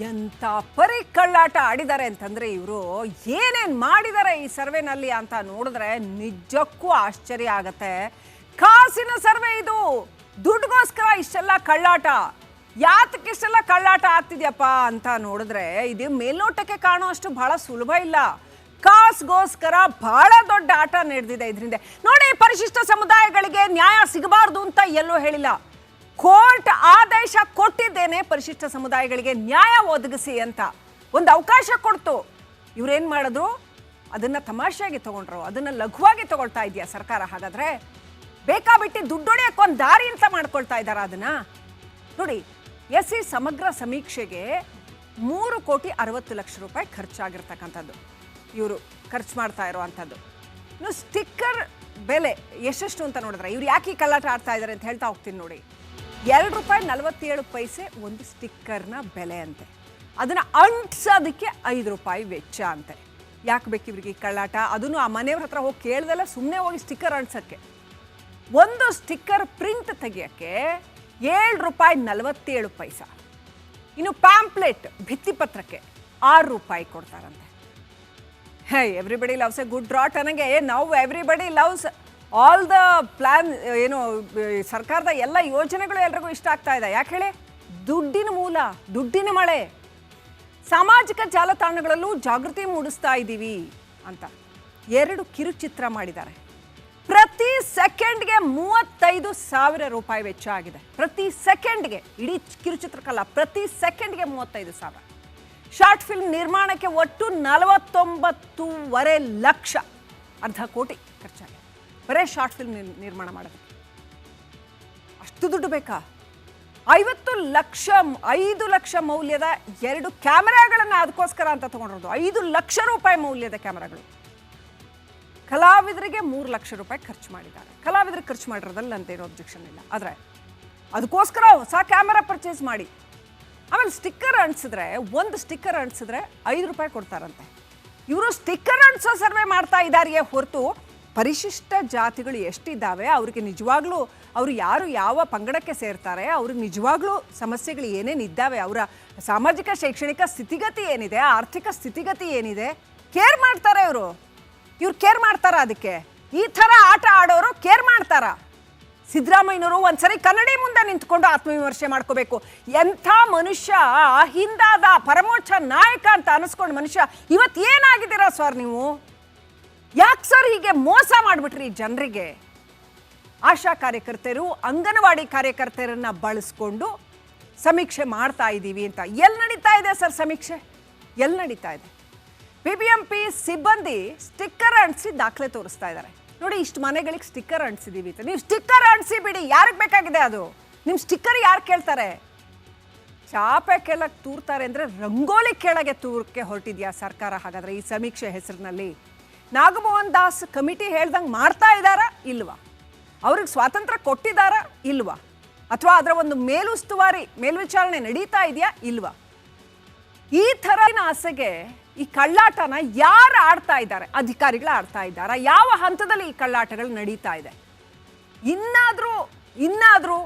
ಎಂತ ಪರಿ ಕಳ್ಳಾಟ ಆಡಿದ್ದಾರೆ ಅಂತಂದ್ರೆ ಇವರು ಏನೇನು ಮಾಡಿದ್ದಾರೆ ಈ ಸರ್ವೆನಲ್ಲಿ ಅಂತ ನೋಡಿದ್ರೆ ನಿಜಕ್ಕೂ ಆಶ್ಚರ್ಯ ಆಗತ್ತೆ. ಕಾಸಿನ ಸರ್ವೆ ಇದು. ದುಡ್ಡುಗೋಸ್ಕರ ಇಷ್ಟೆಲ್ಲ ಕಳ್ಳಾಟ. ಯಾತಕ್ಕೆ ಇಷ್ಟೆಲ್ಲ ಕಳ್ಳಾಟ ಆಗ್ತಿದ್ಯಪ್ಪ ಅಂತ ನೋಡಿದ್ರೆ ಇದು ಮೇಲ್ನೋಟಕ್ಕೆ ಕಾಣೋ ಅಷ್ಟು ಬಹಳ ಸುಲಭ ಇಲ್ಲ. ಕಾಸ್ಗೋಸ್ಕರ ಬಹಳ ದೊಡ್ಡ ಆಟ ನಡೆದಿದೆ ಇದರಿಂದ. ನೋಡಿ ಪರಿಶಿಷ್ಟ ಸಮುದಾಯಗಳಿಗೆ ನ್ಯಾಯ ಸಿಗಬಾರ್ದು ಅಂತ ಎಲ್ಲೂ ಹೇಳಿಲ್ಲ. ಕೋರ್ಟ್ ಆದೇಶ ಕೊಟ್ಟಿದ್ದೇನೆ ಪರಿಶಿಷ್ಟ ಸಮುದಾಯಗಳಿಗೆ ನ್ಯಾಯ ಒದಗಿಸಿ ಅಂತ. ಒಂದು ಅವಕಾಶ ಕೊಡ್ತು. ಇವ್ರೇನು ಮಾಡಿದ್ರು? ಅದನ್ನು ತಮಾಷೆಯಾಗಿ ತಗೊಂಡ್ರು. ಅದನ್ನು ಲಘುವಾಗಿ ತಗೊಳ್ತಾ ಇದೆಯಾ ಸರ್ಕಾರ? ಹಾಗಾದ್ರೆ ಬೇಕಾಬಿಟ್ಟು ದುಡ್ಡೊಡೆಯಕ್ಕೆ ಒಂದು ದಾರಿ ಅಂತ ಮಾಡ್ಕೊಳ್ತಾ ಇದ್ದಾರೆ ಅದನ್ನು? ನೋಡಿ ಎಸ್ ಸಿ ಸಮಗ್ರ ಸಮೀಕ್ಷೆಗೆ ಮೂರು ಕೋಟಿ ಅರವತ್ತು ಲಕ್ಷ ರೂಪಾಯಿ ಖರ್ಚಾಗಿರ್ತಕ್ಕಂಥದ್ದು. ಇವರು ಖರ್ಚು ಮಾಡ್ತಾ ಇರುವಂಥದ್ದು. ಇನ್ನು ಸ್ಟಿಕ್ಕರ್ ಬೆಲೆ ಎಷ್ಟೆಷ್ಟು ಅಂತ ನೋಡಿದ್ರೆ, ಇವ್ರು ಯಾಕೆ ಈ ಕಲ್ಲಾಟ ಆಡ್ತಾ ಇದ್ದಾರೆ ಅಂತ ಹೇಳ್ತಾ ಹೋಗ್ತೀನಿ ನೋಡಿ. ಎರಡು ರೂಪಾಯಿ ನಲವತ್ತೇಳು ಪೈಸೆ ಒಂದು ಸ್ಟಿಕ್ಕರ್ನ ಬೆಲೆ ಅಂತೆ. ಅದನ್ನು ಅಂಟಿಸೋದಕ್ಕೆ ಐದು ರೂಪಾಯಿ ವೆಚ್ಚ ಅಂತೆ. ಯಾಕೆ ಬೇಕು ಇವ್ರಿಗೆ ಕಳ್ಳಾಟ? ಅದನ್ನು ಆ ಮನೆಯವ್ರ ಹತ್ರ ಹೋಗಿ ಕೇಳ್ದಲ್ಲ ಸುಮ್ಮನೆ ಹೋಗಿ ಸ್ಟಿಕ್ಕರ್ ಅಂಟಿಸೋಕ್ಕೆ. ಒಂದು ಸ್ಟಿಕ್ಕರ್ ಪ್ರಿಂಟ್ ತೆಗಿಯೋಕ್ಕೆ ಏಳು ರೂಪಾಯಿ ನಲವತ್ತೇಳು ಪೈಸ. ಇನ್ನು ಪ್ಯಾಂಪ್ಲೆಟ್ ಭಿತ್ತಿಪತ್ರಕ್ಕೆ ಆರು ರೂಪಾಯಿ ಕೊಡ್ತಾರಂತೆ. Hey everybody loves a good drought ನನಗೆ ನಾವು everybody loves all the plan ಏನು, ಸರ್ಕಾರದ ಎಲ್ಲ ಯೋಜನೆಗಳು ಎಲ್ರಿಗೂ ಇಷ್ಟ ಆಗ್ತಾ ಇದೆ. ಯಾಕೆ ಹೇಳಿ? ದುಡ್ಡಿನ ಮೂಲ, ದುಡ್ಡಿನ ಮಳೆ. ಸಾಮಾಜಿಕ ಜಾಲತಾಣಗಳಲ್ಲೂ ಜಾಗೃತಿ ಮೂಡಿಸ್ತಾ ಇದ್ದೀವಿ ಅಂತ. ಎರಡು ಕಿರುಚಿತ್ರ ಮಾಡಿದ್ದಾರೆ. ಪ್ರತಿ ಸೆಕೆಂಡ್ಗೆ ಮೂವತ್ತೈದು ಸಾವಿರ ರೂಪಾಯಿ ವೆಚ್ಚ ಆಗಿದೆ. ಪ್ರತಿ ಸೆಕೆಂಡ್ಗೆ, ಇಡೀ ಕಿರುಚಿತ್ರಕ್ಕಲ್ಲ, ಪ್ರತಿ ಸೆಕೆಂಡ್ಗೆ ಮೂವತ್ತೈದು ಸಾವಿರ. ಶಾರ್ಟ್ ಫಿಲ್ಮ್ ನಿರ್ಮಾಣಕ್ಕೆ ಒಟ್ಟು ನಲವತ್ತೊಂಬತ್ತೂವರೆ ಲಕ್ಷ ಅರ್ಧ ಕೋಟಿ ಖರ್ಚಾಗಿದೆ. ಬರೇ ಶಾರ್ಟ್ ಫಿಲ್ಮ್ ನಿರ್ಮಾಣ ಮಾಡೋದಕ್ಕೆ. ಅಷ್ಟು ದುಡ್ಡು ಬೇಕಾ? ಐವತ್ತು ಲಕ್ಷ, ಐದು ಲಕ್ಷ ಮೌಲ್ಯದ ಎರಡು ಕ್ಯಾಮೆರಾಗಳನ್ನು ಅದಕ್ಕೋಸ್ಕರ ಅಂತ ತಗೊಂಡಿರೋದು. ಐದು ಲಕ್ಷ ರೂಪಾಯಿ ಮೌಲ್ಯದ ಕ್ಯಾಮೆರಾಗಳು. ಕಲಾವಿದರಿಗೆ ಮೂರು ಲಕ್ಷ ರೂಪಾಯಿ ಖರ್ಚು ಮಾಡಿದ್ದಾರೆ. ಕಲಾವಿದರಿಗೆ ಖರ್ಚು ಮಾಡಿರೋದ್ರಲ್ಲಿ ಅಂತೇನೋ ಅಬ್ಜೆಕ್ಷನ್ ಇಲ್ಲ. ಆದರೆ ಅದಕ್ಕೋಸ್ಕರ ಹೊಸ ಕ್ಯಾಮೆರಾ ಪರ್ಚೇಸ್ ಮಾಡಿ. ಆಮೇಲೆ ಸ್ಟಿಕ್ಕರ್ ಅಂಟಿಸಿದ್ರೆ ಒಂದು ಸ್ಟಿಕ್ಕರ್ ಅಂಟಿಸಿದ್ರೆ ಐದು ರೂಪಾಯಿ ಕೊಡ್ತಾರಂತೆ. ಇವರು ಸ್ಟಿಕ್ಕರ್ ಅಂಟಿಸೋ ಸರ್ವೆ ಮಾಡ್ತಾ ಇದ್ದಾರೆಯೇ ಹೊರತು ಪರಿಶಿಷ್ಟ ಜಾತಿಗಳು ಎಷ್ಟಿದ್ದಾವೆ, ಅವ್ರಿಗೆ ನಿಜವಾಗ್ಲೂ ಅವರು ಯಾರು ಯಾವ ಪಂಗಡಕ್ಕೆ ಸೇರ್ತಾರೆ, ಅವ್ರಿಗೆ ನಿಜವಾಗ್ಲೂ ಸಮಸ್ಯೆಗಳು ಏನೇನು ಇದ್ದಾವೆ, ಅವರ ಸಾಮಾಜಿಕ, ಶೈಕ್ಷಣಿಕ ಸ್ಥಿತಿಗತಿ ಏನಿದೆ, ಆರ್ಥಿಕ ಸ್ಥಿತಿಗತಿ ಏನಿದೆ, ಕೇರ್ ಮಾಡ್ತಾರೆ ಇವರು. ಇವ್ರು ಕೇರ್ ಮಾಡ್ತಾರ ಅದಕ್ಕೆ? ಈ ಥರ ಆಟ ಆಡೋರು ಕೇರ್ ಮಾಡ್ತಾರ? ಸಿದ್ದರಾಮಯ್ಯನವರು ಒಂದ್ಸರಿ ಕನ್ನಡಿ ಮುಂದೆ ನಿಂತ್ಕೊಂಡು ಆತ್ಮವಿಮರ್ಶೆ ಮಾಡ್ಕೋಬೇಕು. ಎಂಥ ಮನುಷ್ಯ, ಹಿಂದಾದ ಪರಮೋಚ್ಚ ನಾಯಕ ಅಂತ ಅನಿಸ್ಕೊಂಡು ಮನುಷ್ಯ ಇವತ್ತು ಏನಾಗಿದ್ದೀರಾ ಸರ್ ನೀವು? ಯಾಕೆ ಸರ್ ಹೀಗೆ ಮೋಸ ಮಾಡಿಬಿಟ್ರಿ ಜನರಿಗೆ? ಆಶಾ ಕಾರ್ಯಕರ್ತೆಯರು ಅಂಗನವಾಡಿ ಕಾರ್ಯಕರ್ತರನ್ನ ಬಳಸ್ಕೊಂಡು ಸಮೀಕ್ಷೆ ಮಾಡ್ತಾ ಇದ್ದೀವಿ ಅಂತ. ಎಲ್ಲಿ ನಡೀತಾ ಇದೆ ಸರ್ ಸಮೀಕ್ಷೆ? ಎಲ್ಲಿ ನಡೀತಾ ಇದೆ? ಬಿ ಬಿ ಎಂ ಪಿ ಸಿಬ್ಬಂದಿ ಸ್ಟಿಕ್ಕರ್ ಅಂಟಿಸಿ ದಾಖಲೆ ತೋರಿಸ್ತಾ ಇದ್ದಾರೆ ನೋಡಿ, ಇಷ್ಟು ಮನೆಗಳಿಗೆ ಸ್ಟಿಕ್ಕರ್ ಅಂಟಿಸಿದ್ದೀವಿ ಅಂತ. ನೀವು ಸ್ಟಿಕ್ಕರ್ ಅಂಟಿಸಿ ಬಿಡಿ, ಯಾರಿಗೆ ಬೇಕಾಗಿದೆ ಅದು? ನಿಮ್ಮ ಸ್ಟಿಕ್ಕರ್ ಯಾರು ಕೇಳ್ತಾರೆ? ಚಾಪೆ ಕೇಳಕ್ಕೆ ತೂರ್ತಾರೆ ಅಂದರೆ ರಂಗೋಲಿ ಕೆಳಗೆ ತೂರಕ್ಕೆ ಹೊರಟಿದೆಯಾ ಸರ್ಕಾರ? ಹಾಗಾದರೆ ಈ ಸಮೀಕ್ಷೆ ಹೆಸರಿನಲ್ಲಿ ನಾಗಮೋಹನ್ ದಾಸ್ ಕಮಿಟಿ ಹೇಳ್ದಂಗೆ ಮಾಡ್ತಾ ಇದ್ದಾರಾ ಇಲ್ವಾ? ಅವ್ರಿಗೆ ಸ್ವಾತಂತ್ರ್ಯ ಕೊಟ್ಟಿದ್ದಾರಾ ಇಲ್ವಾ? ಅಥವಾ ಅದರ ಒಂದು ಮೇಲುಸ್ತುವಾರಿ ಮೇಲ್ವಿಚಾರಣೆ ನಡೀತಾ ಇದೆಯಾ ಇಲ್ವಾ? ಈ ಥರನ ಆಸೆಗೆ ಈ ಕಳ್ಳಾಟನ ಯಾರು ಆಡ್ತಾ ಇದ್ದಾರೆ ಅಧಿಕಾರಿಗಳು ಆಡ್ತಾ ಇದ್ದಾರಾ ಯಾವ ಹಂತದಲ್ಲಿ ಈ ಕಳ್ಳಾಟಗಳು ನಡೀತಾ ಇದೆ? ಇನ್ನಾದರೂ ಇನ್ನಾದರೂ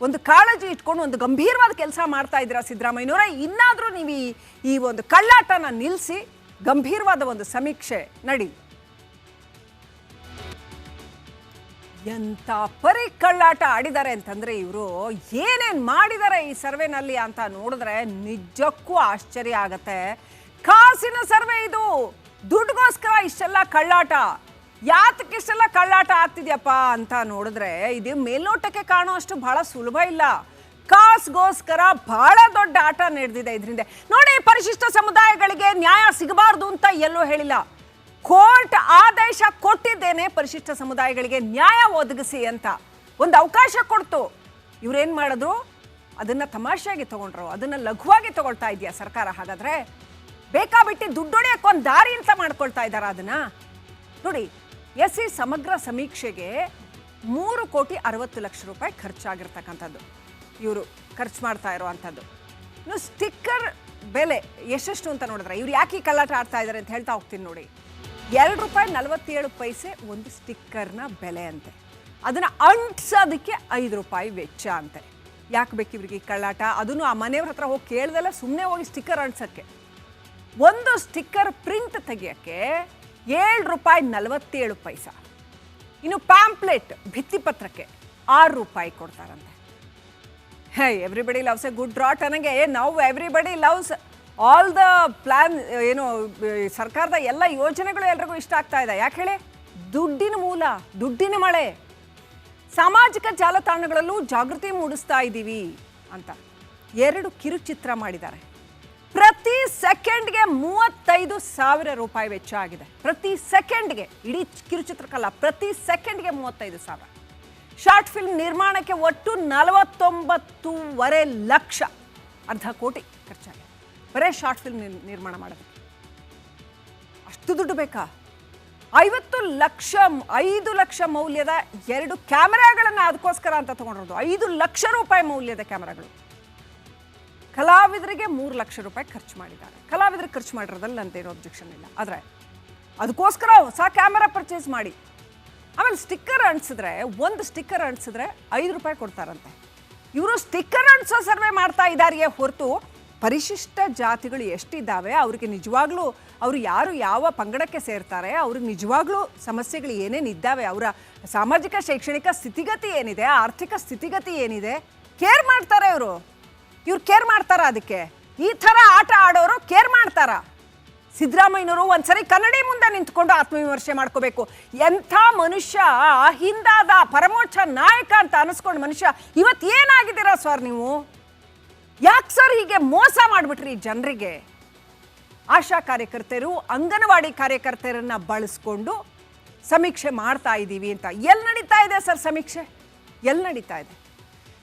ಒಂದು ಕಾಳಜಿ ಇಟ್ಕೊಂಡು ಒಂದು ಗಂಭೀರವಾದ ಕೆಲಸ ಮಾಡ್ತಾ ಇದ್ದೀರಾ ಸಿದ್ದರಾಮಯ್ಯನವರೇ? ಇನ್ನಾದರೂ ನೀವು ಈ ಈ ಒಂದು ಕಳ್ಳಾಟನ ನಿಲ್ಲಿಸಿ ಗಂಭೀರವಾದ ಒಂದು ಸಮೀಕ್ಷೆ ನಡಿ. ಎಂತ ಪರಿ ಕಳ್ಳಾಟ ಆಡಿದ್ದಾರೆ ಅಂತಂದ್ರೆ ಇವರು ಏನೇನು ಮಾಡಿದ್ದಾರೆ ಈ ಸರ್ವೆನಲ್ಲಿ ಅಂತ ನೋಡಿದ್ರೆ ನಿಜಕ್ಕೂ ಆಶ್ಚರ್ಯ ಆಗತ್ತೆ. ಕಾಸಿನ ಸರ್ವೆ ಇದು. ದುಡ್ಡುಗೋಸ್ಕರ ಇಷ್ಟೆಲ್ಲ ಕಳ್ಳಾಟ. ಯಾತಕ್ಕೆ ಇಷ್ಟೆಲ್ಲ ಕಳ್ಳಾಟ ಆಗ್ತಿದ್ಯಪ್ಪ ಅಂತ ನೋಡಿದ್ರೆ ಇದು ಮೇಲ್ನೋಟಕ್ಕೆ ಕಾಣೋ ಅಷ್ಟು ಬಹಳ ಸುಲಭ ಇಲ್ಲ. ಕಾಸ್ಗೋಸ್ಕರ ಬಹಳ ದೊಡ್ಡ ಆಟ ನಡೆದಿದೆ ಇದರಿಂದ. ನೋಡಿ, ಪರಿಶಿಷ್ಟ ಸಮುದಾಯಗಳಿಗೆ ನ್ಯಾಯ ಸಿಗಬಾರ್ದು ಅಂತ ಎಲ್ಲೂ ಹೇಳಿಲ್ಲ. ಕೋರ್ಟ್ ಆದೇಶ ಪರಿಶಿಷ್ಟ ಸಮುದಾಯಗಳಿಗೆ ನ್ಯಾಯ ಒದಗಿಸಿ ಅಂತ ಒಂದು ಅವಕಾಶ ಕೊಡ್ತು. ಇವ್ರೇನ್ ಮಾಡಿದ್ರು? ಅದನ್ನ ತಮಾಷೆಯಾಗಿ ತಗೊಂಡ್ರು, ಅದನ್ನ ಲಘುವಾಗಿ ತಗೊಳ್ತಾ ಇದೆಯಾ ಸರ್ಕಾರ? ಹಾಗಾದ್ರೆ ಬೇಕಾಬಿಟ್ಟು ದುಡ್ಡು ದಾರಿ ಅಂತ ಮಾಡ್ಕೊಳ್ತಾ ಇದ್ದಾರ ಅದನ್ನ? ನೋಡಿ ಎಸ್ ಸಿ ಸಮಗ್ರ ಸಮೀಕ್ಷೆಗೆ ಮೂರು ಕೋಟಿ ಅರವತ್ತು ಲಕ್ಷ ರೂಪಾಯಿ ಖರ್ಚಾಗಿರ್ತಕ್ಕಂಥದ್ದು. ಇವರು ಖರ್ಚು ಮಾಡ್ತಾ ಇರುವಂಥದ್ದು. ಇನ್ನು ಸ್ಟಿಕ್ಕರ್ ಬೆಲೆ ಎಷ್ಟೆಷ್ಟು ಅಂತ ನೋಡಿದ್ರೆ, ಇವ್ರು ಯಾಕೆ ಕಳ್ಳಾಟ ಆಡ್ತಾ ಇದ್ದಾರೆ ಅಂತ ಹೇಳ್ತಾ ಹೋಗ್ತೀನಿ ನೋಡಿ. ಎರಡು ರೂಪಾಯಿ ನಲವತ್ತೇಳು ಪೈಸೆ ಒಂದು ಸ್ಟಿಕ್ಕರ್ನ ಬೆಲೆ ಅಂತೆ. ಅದನ್ನು ಅಂಟಿಸೋದಕ್ಕೆ ಐದು ರೂಪಾಯಿ ವೆಚ್ಚ ಅಂತೆ. ಯಾಕೆ ಬೇಕು ಇವ್ರಿಗೆ ಕಳ್ಳಾಟ? ಅದನ್ನು ಆ ಮನೆಯವ್ರ ಹತ್ರ ಹೋಗಿ ಕೇಳ್ದಲ್ಲ ಸುಮ್ಮನೆ ಹೋಗಿ ಸ್ಟಿಕ್ಕರ್ ಅಂಟಿಸೋಕ್ಕೆ. ಒಂದು ಸ್ಟಿಕ್ಕರ್ ಪ್ರಿಂಟ್ ತೆಗಿಯೋಕ್ಕೆ ಏಳು ರೂಪಾಯಿ ನಲವತ್ತೇಳು ಪೈಸ. ಇನ್ನು ಪ್ಯಾಂಪ್ಲೆಟ್ ಭಿತ್ತಿಪತ್ರಕ್ಕೆ ಆರು ರೂಪಾಯಿ ಕೊಡ್ತಾರಂತೆ. Hey everybody loves a good drought ನನಗೆ ನಾವು everybody loves all the plan ಏನು, ಸರ್ಕಾರದ ಎಲ್ಲ ಯೋಜನೆಗಳು ಎಲ್ರಿಗೂ ಇಷ್ಟ ಆಗ್ತಾ ಇದೆ. ಯಾಕೆ ಹೇಳಿ? ದುಡ್ಡಿನ ಮೂಲ, ದುಡ್ಡಿನ ಮಳೆ. ಸಾಮಾಜಿಕ ಜಾಲತಾಣಗಳಲ್ಲೂ ಜಾಗೃತಿ ಮೂಡಿಸ್ತಾ ಇದ್ದೀವಿ ಅಂತ. ಎರಡು ಕಿರುಚಿತ್ರ ಮಾಡಿದ್ದಾರೆ. ಪ್ರತಿ ಸೆಕೆಂಡ್ಗೆ ಮೂವತ್ತೈದು ಸಾವಿರ ರೂಪಾಯಿ ವೆಚ್ಚ ಆಗಿದೆ. ಪ್ರತಿ ಸೆಕೆಂಡ್ಗೆ, ಇಡೀ ಕಿರುಚಿತ್ರಕ್ಕಲ್ಲ, ಪ್ರತಿ ಸೆಕೆಂಡ್ಗೆ ಮೂವತ್ತೈದು ಸಾವಿರ. ಶಾರ್ಟ್ ಫಿಲ್ಮ್ ನಿರ್ಮಾಣಕ್ಕೆ ಒಟ್ಟು ನಲವತ್ತೊಂಬತ್ತೂವರೆ ಲಕ್ಷ ಅರ್ಧ ಕೋಟಿ ಖರ್ಚಾಗಿದೆ. ಬರೇ ಶಾರ್ಟ್ ಫಿಲ್ಮ್ ನಿರ್ಮಾಣ ಮಾಡೋದಕ್ಕೆ. ಅಷ್ಟು ದುಡ್ಡು ಬೇಕಾ? ಐವತ್ತು ಲಕ್ಷ, ಐದು ಲಕ್ಷ ಮೌಲ್ಯದ ಎರಡು ಕ್ಯಾಮೆರಾಗಳನ್ನು ಅದಕ್ಕೋಸ್ಕರ ಅಂತ ತಗೊಂಡಿರೋದು. ಐದು ಲಕ್ಷ ರೂಪಾಯಿ ಮೌಲ್ಯದ ಕ್ಯಾಮೆರಾಗಳು. ಕಲಾವಿದರಿಗೆ ಮೂರು ಲಕ್ಷ ರೂಪಾಯಿ ಖರ್ಚು ಮಾಡಿದ್ದಾರೆ. ಕಲಾವಿದರಿಗೆ ಖರ್ಚು ಮಾಡಿರೋದ್ರಲ್ಲಿ ಅಂತೇನೋ ಅಬ್ಜೆಕ್ಷನ್ ಇಲ್ಲ. ಆದರೆ ಅದಕ್ಕೋಸ್ಕರ ಹೊಸ ಕ್ಯಾಮೆರಾ ಪರ್ಚೇಸ್ ಮಾಡಿ. ಆಮೇಲೆ ಸ್ಟಿಕ್ಕರ್ ಅಂಟಿಸಿದ್ರೆ ಒಂದು ಸ್ಟಿಕ್ಕರ್ ಅಂಟಿಸಿದ್ರೆ ಐದು ರೂಪಾಯಿ ಕೊಡ್ತಾರಂತೆ. ಇವರು ಸ್ಟಿಕ್ಕರ್ ಅಂಟಿಸೋ ಸರ್ವೆ ಮಾಡ್ತಾ ಇದ್ದಾರೆಯೇ ಹೊರತು ಪರಿಶಿಷ್ಟ ಜಾತಿಗಳು ಎಷ್ಟಿದ್ದಾವೆ, ಅವ್ರಿಗೆ ನಿಜವಾಗ್ಲೂ ಅವರು ಯಾರು ಯಾವ ಪಂಗಡಕ್ಕೆ ಸೇರ್ತಾರೆ, ಅವ್ರಿಗೆ ನಿಜವಾಗ್ಲೂ ಸಮಸ್ಯೆಗಳು ಏನೇನು ಇದ್ದಾವೆ, ಅವರ ಸಾಮಾಜಿಕ, ಶೈಕ್ಷಣಿಕ ಸ್ಥಿತಿಗತಿ ಏನಿದೆ, ಆರ್ಥಿಕ ಸ್ಥಿತಿಗತಿ ಏನಿದೆ, ಕೇರ್ ಮಾಡ್ತಾರೆ ಇವರು. ಇವ್ರು ಕೇರ್ ಮಾಡ್ತಾರ ಅದಕ್ಕೆ? ಈ ಥರ ಆಟ ಆಡೋರು ಕೇರ್ ಮಾಡ್ತಾರ? ಸಿದ್ದರಾಮಯ್ಯನವರು ಒಂದ್ಸರಿ ಕನ್ನಡಿ ಮುಂದೆ ನಿಂತ್ಕೊಂಡು ಆತ್ಮವಿಮರ್ಶೆ ಮಾಡ್ಕೋಬೇಕು. ಎಂಥ ಮನುಷ್ಯ, ಹಿಂದಾದ ಪರಮೋಚ್ಚ ನಾಯಕ ಅಂತ ಅನಿಸ್ಕೊಂಡು ಮನುಷ್ಯ ಇವತ್ತು ಏನಾಗಿದ್ದೀರಾ ಸರ್ ನೀವು? ಯಾಕೆ ಸರ್ ಹೀಗೆ ಮೋಸ ಮಾಡಿಬಿಟ್ರಿ ಜನರಿಗೆ? ಆಶಾ ಕಾರ್ಯಕರ್ತೆಯರು ಅಂಗನವಾಡಿ ಕಾರ್ಯಕರ್ತರನ್ನ ಬಳಸ್ಕೊಂಡು ಸಮೀಕ್ಷೆ ಮಾಡ್ತಾ ಇದ್ದೀವಿ ಅಂತ. ಎಲ್ಲಿ ನಡೀತಾ ಇದೆ ಸರ್ ಸಮೀಕ್ಷೆ? ಎಲ್ಲಿ ನಡೀತಾ ಇದೆ?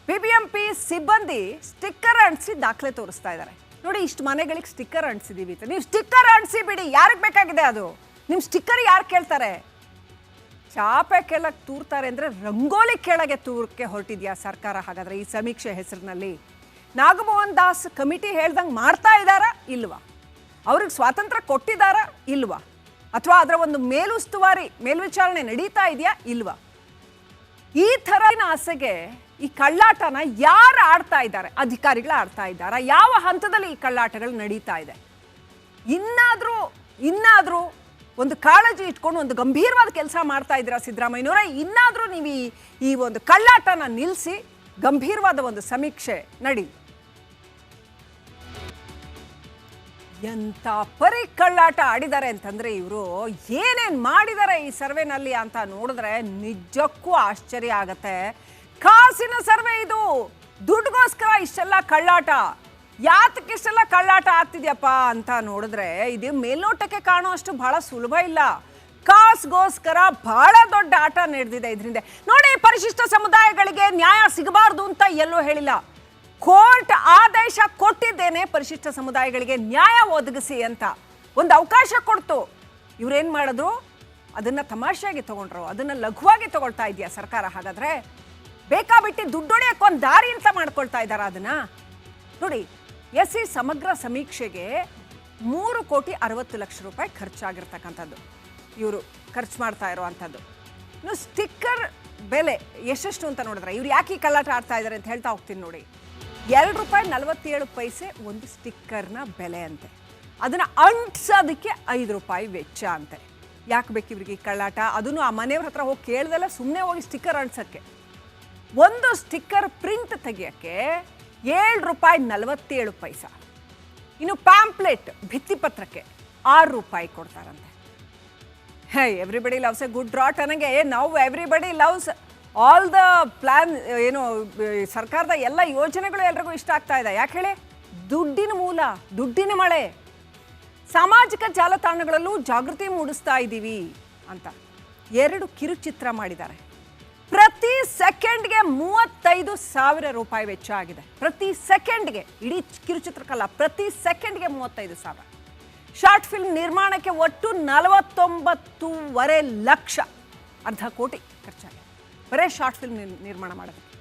ಬಿ ಬಿ ಎಂ ಪಿ ಸಿಬ್ಬಂದಿ ಸ್ಟಿಕ್ಕರ್ ಅಂಟಿಸಿ ದಾಖಲೆ ತೋರಿಸ್ತಾ ಇದ್ದಾರೆ ನೋಡಿ, ಇಷ್ಟು ಮನೆಗಳಿಗೆ ಸ್ಟಿಕ್ಕರ್ ಅಂಟಿಸಿದ್ದೀವಿ ಅಂತ. ನೀವು ಸ್ಟಿಕ್ಕರ್ ಅಂಟಿಸಿ ಬಿಡಿ, ಯಾರಿಗೆ ಬೇಕಾಗಿದೆ ಅದು? ನಿಮ್ಮ ಸ್ಟಿಕ್ಕರ್ ಯಾರು ಕೇಳ್ತಾರೆ? ಚಾಪೆ ಕೆಳಗೆ ತೂರ್ತಾರೆ ಅಂದರೆ ರಂಗೋಲಿ ಕೆಳಗೆ ತೂರಕ್ಕೆ ಹೊರಟಿದೆಯಾ ಸರ್ಕಾರ? ಹಾಗಾದರೆ ಈ ಸಮೀಕ್ಷೆ ಹೆಸರಿನಲ್ಲಿ ನಾಗಮೋಹನ್ ದಾಸ್ ಕಮಿಟಿ ಹೇಳ್ದಂಗೆ ಮಾಡ್ತಾ ಇದ್ದಾರಾ ಇಲ್ವಾ? ಅವ್ರಿಗೆ ಸ್ವಾತಂತ್ರ್ಯ ಕೊಟ್ಟಿದ್ದಾರಾ ಇಲ್ವಾ? ಅಥವಾ ಅದರ ಒಂದು ಮೇಲುಸ್ತುವಾರಿ ಮೇಲ್ವಿಚಾರಣೆ ನಡೀತಾ ಇದೆಯಾ ಇಲ್ವಾ? ಈ ಥರನ ಆಸೆಗೆ ಈ ಕಳ್ಳಾಟನ ಯಾರು ಆಡ್ತಾ ಇದ್ದಾರೆ ಅಧಿಕಾರಿಗಳು ಆಡ್ತಾ ಇದ್ದಾರಾ ಯಾವ ಹಂತದಲ್ಲಿ ಈ ಕಳ್ಳಾಟಗಳು ನಡೀತಾ ಇದೆ? ಇನ್ನಾದರೂ ಇನ್ನಾದರೂ ಒಂದು ಕಾಳಜಿ ಇಟ್ಕೊಂಡು ಒಂದು ಗಂಭೀರವಾದ ಕೆಲಸ ಮಾಡ್ತಾ ಇದ್ದೀರಾ ಸಿದ್ದರಾಮಯ್ಯನವರೇ? ಇನ್ನಾದರೂ ನೀವು ಈ ಈ ಒಂದು ಕಳ್ಳಾಟನ ನಿಲ್ಲಿಸಿ ಗಂಭೀರವಾದ ಒಂದು ಸಮೀಕ್ಷೆ ನಡಿ. ಎಂಥ ಪರಿ ಕಳ್ಳಾಟ ಆಡಿದ್ದಾರೆ ಅಂತಂದ್ರೆ ಇವರು ಏನೇನು ಮಾಡಿದ್ದಾರೆ ಈ ಸರ್ವೆನಲ್ಲಿ ಅಂತ ನೋಡಿದ್ರೆ ನಿಜಕ್ಕೂ ಆಶ್ಚರ್ಯ ಆಗತ್ತೆ. ಕಾಸಿನ ಸರ್ವೆ ಇದು. ದುಡ್ಡುಗೋಸ್ಕರ ಇಷ್ಟೆಲ್ಲ ಕಳ್ಳಾಟ. ಯಾತಕ್ಕೆ ಇಷ್ಟೆಲ್ಲ ಕಳ್ಳಾಟ ಆಗ್ತಿದ್ಯಪ್ಪ ಅಂತ ನೋಡಿದ್ರೆ ಇದು ಮೇಲ್ನೋಟಕ್ಕೆ ಕಾಣೋ ಅಷ್ಟು ಬಹಳ ಸುಲಭ ಇಲ್ಲ. ಕಾಸ್ಗೋಸ್ಕರ ಬಹಳ ದೊಡ್ಡ ಆಟ ನಡೆದಿದೆ ಇದರಿಂದ. ನೋಡಿ ಪರಿಶಿಷ್ಟ ಸಮುದಾಯಗಳಿಗೆ ನ್ಯಾಯ ಸಿಗಬಾರ್ದು ಅಂತ ಎಲ್ಲೂ ಹೇಳಿಲ್ಲ. ಕೋರ್ಟ್ ಆದೇಶ ಕೊಟ್ಟಿದ್ದೇನೆ ಪರಿಶಿಷ್ಟ ಸಮುದಾಯಗಳಿಗೆ ನ್ಯಾಯ ಒದಗಿಸಿ ಅಂತ. ಒಂದು ಅವಕಾಶ ಕೊಡ್ತು. ಇವ್ರೇನು ಮಾಡಿದ್ರು? ಅದನ್ನು ತಮಾಷೆಯಾಗಿ ತಗೊಂಡ್ರು. ಅದನ್ನು ಲಘುವಾಗಿ ತಗೊಳ್ತಾ ಇದೆಯಾ ಸರ್ಕಾರ? ಹಾಗಾದ್ರೆ ಬೇಕಾಬಿಟ್ಟು ದುಡ್ಡೊಡೆಯಕ್ಕೆ ಒಂದು ದಾರಿ ಅಂತ ಮಾಡ್ಕೊಳ್ತಾ ಇದ್ದಾರೆ ಅದನ್ನು? ನೋಡಿ ಎಸ್ ಸಿ ಸಮಗ್ರ ಸಮೀಕ್ಷೆಗೆ ಮೂರು ಕೋಟಿ ಅರವತ್ತು ಲಕ್ಷ ರೂಪಾಯಿ ಖರ್ಚಾಗಿರ್ತಕ್ಕಂಥದ್ದು. ಇವರು ಖರ್ಚು ಮಾಡ್ತಾ ಇರುವಂಥದ್ದು. ಇನ್ನು ಸ್ಟಿಕ್ಕರ್ ಬೆಲೆ ಎಷ್ಟೆಷ್ಟು ಅಂತ ನೋಡಿದ್ರೆ, ಇವ್ರು ಯಾಕೆ ಈ ಕಲ್ಲಾಟ ಆಡ್ತಾ ಇದ್ದಾರೆ ಅಂತ ಹೇಳ್ತಾ ಹೋಗ್ತೀನಿ ನೋಡಿ. ಎರಡು ರೂಪಾಯಿ ನಲವತ್ತೇಳು ಪೈಸೆ ಒಂದು ಸ್ಟಿಕ್ಕರ್ನ ಬೆಲೆ ಅಂತೆ. ಅದನ್ನು ಅಂಟಿಸೋದಕ್ಕೆ ಐದು ರೂಪಾಯಿ ವೆಚ್ಚ ಅಂತೆ. ಯಾಕೆ ಬೇಕು ಇವ್ರಿಗೆ ಕಳ್ಳಾಟ? ಅದನ್ನು ಆ ಮನೆಯವ್ರ ಹತ್ರ ಹೋಗಿ ಕೇಳ್ದಲ್ಲ ಸುಮ್ಮನೆ ಹೋಗಿ ಸ್ಟಿಕ್ಕರ್ ಅಂಟಿಸೋಕ್ಕೆ. ಒಂದು ಸ್ಟಿಕ್ಕರ್ ಪ್ರಿಂಟ್ ತೆಗಿಯೋಕ್ಕೆ ಏಳು ರೂಪಾಯಿ ನಲವತ್ತೇಳು ಪೈಸ. ಇನ್ನು ಪ್ಯಾಂಪ್ಲೆಟ್ ಭಿತ್ತಿಪತ್ರಕ್ಕೆ ಆರು ರೂಪಾಯಿ ಕೊಡ್ತಾರಂತೆ. Hey everybody loves a good drought ನನಗೆ ನಾವು everybody loves all the plan ಏನು, ಸರ್ಕಾರದ ಎಲ್ಲ ಯೋಜನೆಗಳು ಎಲ್ರಿಗೂ ಇಷ್ಟ ಆಗ್ತಾ ಇದೆ. ಯಾಕೆ ಹೇಳಿ? ದುಡ್ಡಿನ ಮೂಲ, ದುಡ್ಡಿನ ಮಳೆ. ಸಾಮಾಜಿಕ ಜಾಲತಾಣಗಳಲ್ಲೂ ಜಾಗೃತಿ ಮೂಡಿಸ್ತಾ ಇದ್ದೀವಿ ಅಂತ. ಎರಡು ಕಿರುಚಿತ್ರ ಮಾಡಿದ್ದಾರೆ. ಪ್ರತಿ ಸೆಕೆಂಡ್ಗೆ ಮೂವತ್ತೈದು ಸಾವಿರ ರೂಪಾಯಿ ವೆಚ್ಚ ಆಗಿದೆ. ಪ್ರತಿ ಸೆಕೆಂಡ್ಗೆ, ಇಡೀ ಕಿರುಚಿತ್ರಕ್ಕಲ್ಲ, ಪ್ರತಿ ಸೆಕೆಂಡ್ಗೆ ಮೂವತ್ತೈದು ಸಾವಿರ. ಶಾರ್ಟ್ ಫಿಲ್ಮ್ ನಿರ್ಮಾಣಕ್ಕೆ ಒಟ್ಟು ನಲವತ್ತೊಂಬತ್ತೂವರೆ ಲಕ್ಷ ಅರ್ಧ ಕೋಟಿ ಖರ್ಚಾಗಿದೆ. ಬರೇ ಶಾರ್ಟ್ ಫಿಲ್ಮ್ ನಿರ್ಮಾಣ ಮಾಡೋದಕ್ಕೆ.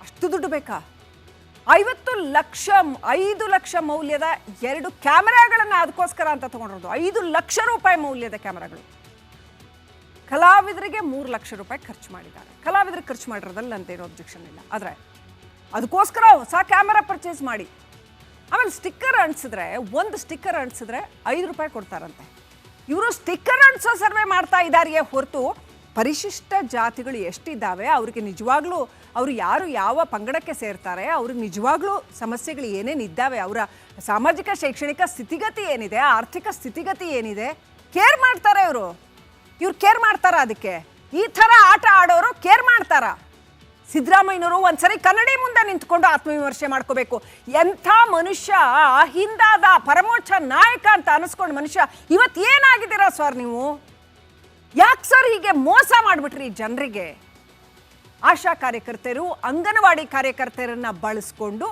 ಅಷ್ಟು ದುಡ್ಡು ಬೇಕಾ? ಐವತ್ತು ಲಕ್ಷ, ಐದು ಲಕ್ಷ ಮೌಲ್ಯದ ಎರಡು ಕ್ಯಾಮೆರಾಗಳನ್ನು ಅದಕ್ಕೋಸ್ಕರ ಅಂತ ತಗೊಂಡಿರೋದು. ಐದು ಲಕ್ಷ ರೂಪಾಯಿ ಮೌಲ್ಯದ ಕ್ಯಾಮೆರಾಗಳು. ಕಲಾವಿದರಿಗೆ ಮೂರು ಲಕ್ಷ ರೂಪಾಯಿ ಖರ್ಚು ಮಾಡಿದ್ದಾರೆ. ಕಲಾವಿದರಿಗೆ ಖರ್ಚು ಮಾಡಿರೋದ್ರಲ್ಲಿ ಅಂತೇನೋ ಅಬ್ಜೆಕ್ಷನ್ ಇಲ್ಲ. ಆದರೆ ಅದಕ್ಕೋಸ್ಕರ ಹೊಸ ಕ್ಯಾಮೆರಾ ಪರ್ಚೇಸ್ ಮಾಡಿ. ಆಮೇಲೆ ಸ್ಟಿಕ್ಕರ್ ಅಂಟಿಸಿದ್ರೆ ಒಂದು ಸ್ಟಿಕ್ಕರ್ ಅಂಟಿಸಿದ್ರೆ ಐದು ರೂಪಾಯಿ ಕೊಡ್ತಾರಂತೆ. ಇವರು ಸ್ಟಿಕ್ಕರ್ ಅಂಟಿಸೋ ಸರ್ವೆ ಮಾಡ್ತಾ ಇದ್ದಾರೆಯೇ ಹೊರತು ಪರಿಶಿಷ್ಟ ಜಾತಿಗಳು ಎಷ್ಟಿದ್ದಾವೆ, ಅವ್ರಿಗೆ ನಿಜವಾಗ್ಲೂ ಅವರು ಯಾರು ಯಾವ ಪಂಗಡಕ್ಕೆ ಸೇರ್ತಾರೆ, ಅವ್ರಿಗೆ ನಿಜವಾಗ್ಲೂ ಸಮಸ್ಯೆಗಳು ಏನೇನು ಇದ್ದಾವೆ, ಅವರ ಸಾಮಾಜಿಕ, ಶೈಕ್ಷಣಿಕ ಸ್ಥಿತಿಗತಿ ಏನಿದೆ, ಆರ್ಥಿಕ ಸ್ಥಿತಿಗತಿ ಏನಿದೆ, ಕೇರ್ ಮಾಡ್ತಾರೆ ಇವರು. ಇವ್ರು ಕೇರ್ ಮಾಡ್ತಾರ ಅದಕ್ಕೆ? ಈ ಥರ ಆಟ ಆಡೋರು ಕೇರ್ ಮಾಡ್ತಾರ? ಸಿದ್ದರಾಮಯ್ಯನವರು ಒಂದ್ಸರಿ ಕನ್ನಡಿ ಮುಂದೆ ನಿಂತ್ಕೊಂಡು ಆತ್ಮವಿಮರ್ಶೆ ಮಾಡ್ಕೋಬೇಕು. ಎಂಥ ಮನುಷ್ಯ, ಹಿಂದಾದ ಪರಮೋಚ್ಚ ನಾಯಕ ಅಂತ ಅನಿಸ್ಕೊಂಡು ಮನುಷ್ಯ ಇವತ್ತು ಏನಾಗಿದ್ದೀರಾ ಸರ್ ನೀವು? ಯಾಕೆ ಸರ್ ಹೀಗೆ ಮೋಸ ಮಾಡಿಬಿಟ್ರಿ ಜನರಿಗೆ? ಆಶಾ ಕಾರ್ಯಕರ್ತೆಯರು ಅಂಗನವಾಡಿ ಕಾರ್ಯಕರ್ತರನ್ನ ಬಳಸ್ಕೊಂಡು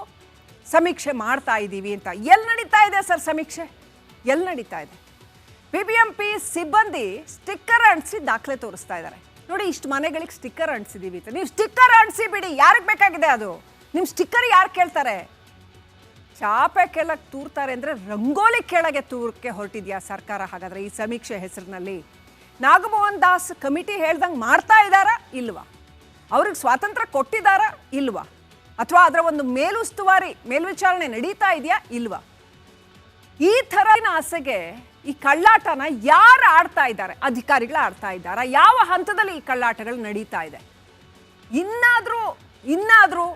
ಸಮೀಕ್ಷೆ ಮಾಡ್ತಾ ಇದ್ದೀವಿ ಅಂತ. ಎಲ್ಲಿ ನಡೀತಾ ಇದೆ ಸರ್ ಸಮೀಕ್ಷೆ? ಎಲ್ಲಿ ನಡೀತಾ ಇದೆ? ಬಿ ಬಿ ಎಂ ಪಿ ಸಿಬ್ಬಂದಿ ಸ್ಟಿಕ್ಕರ್ ಅಂಟಿಸಿ ದಾಖಲೆ ತೋರಿಸ್ತಾ ಇದ್ದಾರೆ ನೋಡಿ, ಇಷ್ಟು ಮನೆಗಳಿಗೆ ಸ್ಟಿಕ್ಕರ್ ಅಂಟಿಸಿದ್ದೀವಿ ಅಂತ. ನೀವು ಸ್ಟಿಕ್ಕರ್ ಅಂಟಿಸಿ ಬಿಡಿ, ಯಾರಿಗೆ ಬೇಕಾಗಿದೆ ಅದು? ನಿಮ್ಮ ಸ್ಟಿಕ್ಕರ್ ಯಾರು ಕೇಳ್ತಾರೆ? ಚಾಪೆ ಕೇಳಕ್ಕೆ ತೂರ್ತಾರೆ ಅಂದರೆ ರಂಗೋಲಿ ಕೆಳಗೆ ತೂರಕ್ಕೆ ಹೊರಟಿದೆಯಾ ಸರ್ಕಾರ? ಹಾಗಾದರೆ ಈ ಸಮೀಕ್ಷೆ ಹೆಸರಿನಲ್ಲಿ ನಾಗಮೋಹನ್ ದಾಸ್ ಕಮಿಟಿ ಹೇಳ್ದಂಗೆ ಮಾಡ್ತಾ ಇದ್ದಾರಾ ಇಲ್ವಾ? ಅವ್ರಿಗೆ ಸ್ವಾತಂತ್ರ್ಯ ಕೊಟ್ಟಿದ್ದಾರಾ ಇಲ್ವಾ? ಅಥವಾ ಅದರ ಒಂದು ಮೇಲುಸ್ತುವಾರಿ ಮೇಲ್ವಿಚಾರಣೆ ನಡೀತಾ ಇದೆಯಾ ಇಲ್ವಾ? ಈ ಥರನ ಆಸೆಗೆ ಈ ಕಳ್ಳಾಟನ ಯಾರು ಆಡ್ತಾ ಇದ್ದಾರೆ ಅಧಿಕಾರಿಗಳು ಆಡ್ತಾ ಇದ್ದಾರಾ ಯಾವ ಹಂತದಲ್ಲಿ ಈ ಕಳ್ಳಾಟಗಳು ನಡೀತಾ ಇದೆ? ಇನ್ನಾದರೂ ಇನ್ನಾದರೂ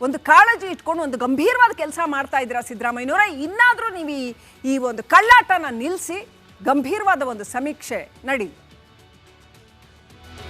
ಒಂದು ಕಾಳಜಿ ಇಟ್ಕೊಂಡು ಒಂದು ಗಂಭೀರವಾದ ಕೆಲಸ ಮಾಡ್ತಾ ಇದ್ದೀರಾ ಸಿದ್ದರಾಮಯ್ಯನವರೇ? ಇನ್ನಾದರೂ ನೀವು ಈ ಈ ಒಂದು ಕಳ್ಳಾಟನ ನಿಲ್ಲಿಸಿ ಗಂಭೀರವಾದ ಒಂದು ಸಮೀಕ್ಷೆ ನಡಿ.